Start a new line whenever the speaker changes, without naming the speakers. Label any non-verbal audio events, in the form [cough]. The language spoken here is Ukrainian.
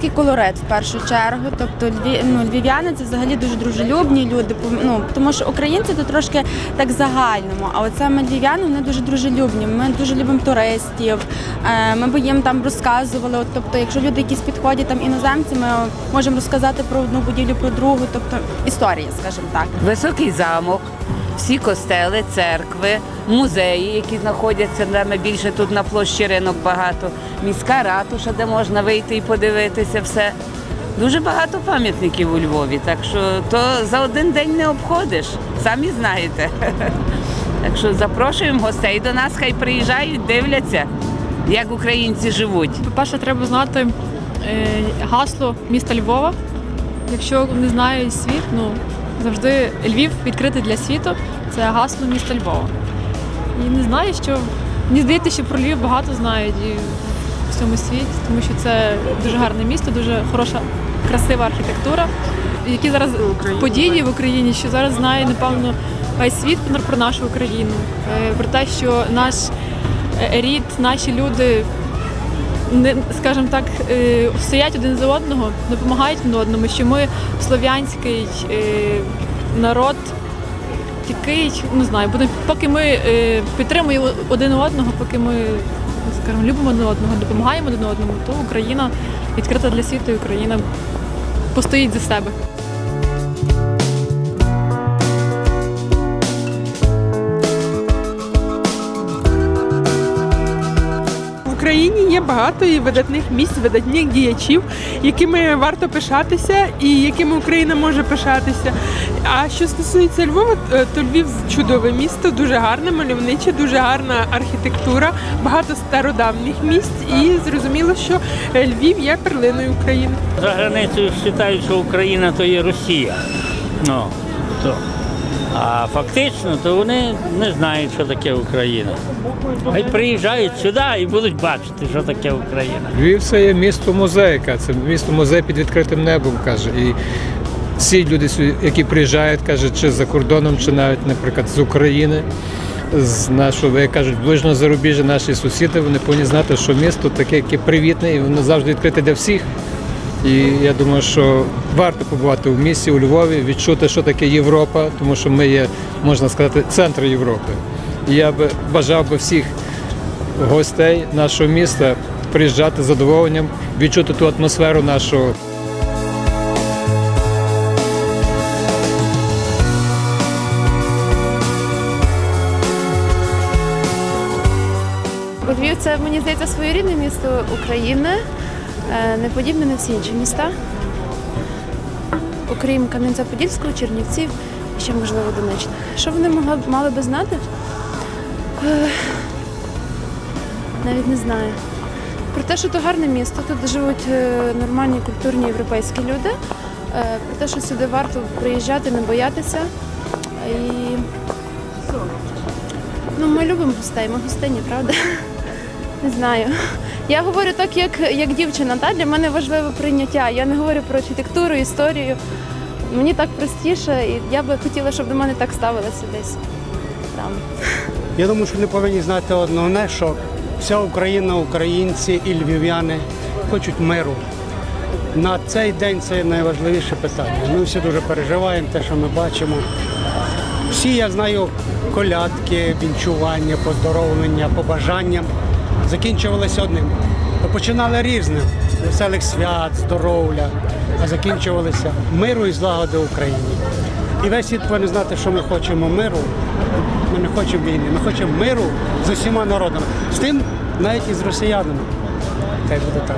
львівський колорит в першу чергу. Тобто ну, львів'яни це взагалі дуже дружелюбні люди. Ну, тому що українці то трошки так загальному, а от саме львів'яни вони дуже дружелюбні. Ми дуже любимо туристів. Е, Ми би їм там розказували. От, тобто, якщо люди якісь підходять там іноземці, ми можемо розказати про одну будівлю, про другу, тобто історії, скажімо так.
Високий замок, всі костели, церкви, музеї, які знаходяться саме більше тут на площі ринок багато, міська ратуша, де можна вийти і подивитися все. Дуже багато пам'ятників у Львові, так що то за один день не обходиш, самі знаєте. [laughs] Так що запрошуємо гостей до нас, хай приїжджають, дивляться, як українці живуть.
По-перше, треба знати е, гасло міста Львова. Якщо не знає світ, ну завжди Львів відкритий для світу. Це гасло міста Львова. І не знаю, що мені здається, що про Львів багато знають і в всьому світі, тому що це дуже гарне місто, дуже хороша, красива архітектура. Які зараз події в Україні, що зараз знає, напевно, весь світ про- нашу Україну, е, про те, що наш е, рід, наші люди не скажімо так, е, стоять один за одного, допомагають один одному, що ми слов'янський е, народ, який, не знаю, буде, поки ми е, підтримуємо один одного, поки ми скажімо, любимо один одного, допомагаємо один одному, то Україна відкрита для світу, і Україна постоїть за себе.
Україні є багато і видатних місць, видатних діячів, якими варто пишатися і якими Україна може пишатися. А що стосується Львова, е, то Львів чудове місто, дуже гарне, мальовниче, дуже гарна архітектура, багато стародавніх місць, і зрозуміло, що Львів є перлиною України.
За границею вважають, що Україна то є Росія. Ну, то. А фактично, то вони не знають, що таке Україна. Хай приїжджають сюди і будуть бачити, що таке Україна.
Львів це є місто музейка, це місто музей під відкритим небом, каже. І всі люди, які приїжджають, каже, чи за кордоном, чи навіть, наприклад, з України, з нашого, як кажуть, ближнього зарубіжжя, наші сусіди, вони повинні знати, що місто таке, яке привітне, і воно завжди відкрите для всіх. І я думаю, що варто побувати в місті, у Львові, відчути, що таке Європа, тому що ми є, можна сказати, центр Європи. І я би бажав би всіх гостей нашого міста приїжджати з задоволенням, відчути ту атмосферу нашого
Львів це мені здається своєрідне місто України, не подібне на всі інші міста. Окрім Кам'янця-Подільського, Чернівців і ще можливо Донеччини. Що вони могли мали би знати? Е, Навіть не знаю. Про те, що це гарне місто, тут живуть е, нормальні культурні європейські люди. Е, Про те, що сюди варто приїжджати, не боятися. І Ну, ми любимо гостей, ми гостині, правда? Не знаю. Я говорю так, як, як дівчина. Та? Для мене важливе прийняття. Я не говорю про архітектуру, історію. Мені так простіше, і я би хотіла, щоб до мене так ставилися десь там.
Я думаю, що вони повинні знати одне, що вся Україна, українці і львів'яни хочуть миру. На цей день це найважливіше питання. Ми всі дуже переживаємо те, що ми бачимо. Всі, я знаю, колядки, вінчування, поздоровлення, побажання закінчувалися одним. Починали різним веселих свят, здоров'я, а закінчувалися миру і злагоди України. І весь світ повинен знати, що ми хочемо миру, ми не хочемо війни, ми хочемо миру з усіма народами. З тим навіть і з росіянами. Хай буде так.